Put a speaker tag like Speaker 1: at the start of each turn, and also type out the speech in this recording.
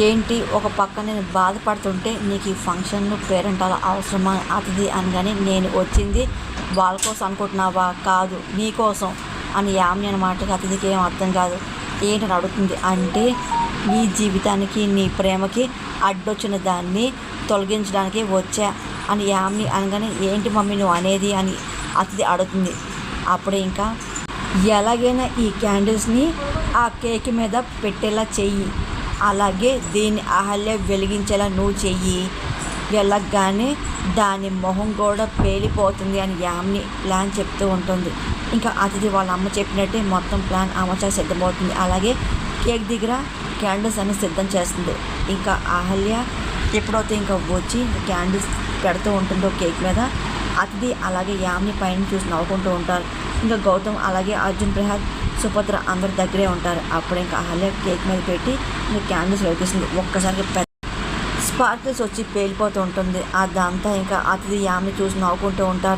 Speaker 1: ఏంటి? ఒక పక్క నేను బాధపడుతుంటే నీకు ఈ ఫంక్షన్ను పేరెంటాల అవసరమా? అతిథి అనగానే నేను వచ్చింది. వాళ్ళ కోసం అనుకుంటున్నావా? కాదు నీ కోసం అని యామ్ని అనమాటకి అతిథికి ఏం అర్థం కాదు. ఏంటని అడుగుతుంది అంటే నీ జీవితానికి నీ ప్రేమకి అడ్డొచ్చిన దాన్ని తొలగించడానికి వచ్చా అని యామ్ని అనగానే ఏంటి మమ్మీ నువ్వు అనేది? అని అతిథి అడుగుతుంది. అప్పుడే ఇంకా ఎలాగైనా ఈ క్యాండిల్స్ని ఆ కేక్ మీద పెట్టేలా చెయ్యి. అలాగే దీన్ని అహల్య వెలిగించేలా నువ్వు చెయ్యి. వెళ్ళగానే దాని మొహం కూడా పేలిపోతుంది అని యామ్ని ప్లాన్ చెప్తూ ఉంటుంది. ఇంకా అతిథి వాళ్ళ అమ్మ చెప్పినట్టే మొత్తం ప్లాన్ అమర్చా సిద్ధమవుతుంది. అలాగే కేక్ దగ్గర క్యాండిల్స్ అన్ని సిద్ధం చేస్తుంది. ఇంకా అహల్య ఎప్పుడైతే ఇంకా వచ్చి క్యాండిల్స్ పెడుతూ ఉంటుందో కేక్ మీద అతిథి అలాగే యామ్ని పైన చూసి నవ్వుకుంటూ ఉంటారు. ఇంకా గౌతమ్ అలాగే అర్జున్ ప్రసాద్ సుభద్ర అందరి దగ్గరే ఉంటారు. అప్పుడు ఇంకా అహల్య కేక్ మీద పెట్టి ఇంకా క్యాండిల్స్ వెలిగిస్తుంది ఒక్కసారి పెద్ద స్పార్కిల్స్ వచ్చి పేలిపోతూ ఉంటుంది. అదంతా ఇంకా అతిథి యామ్ని చూసి నవ్వుకుంటూ ఉంటారు.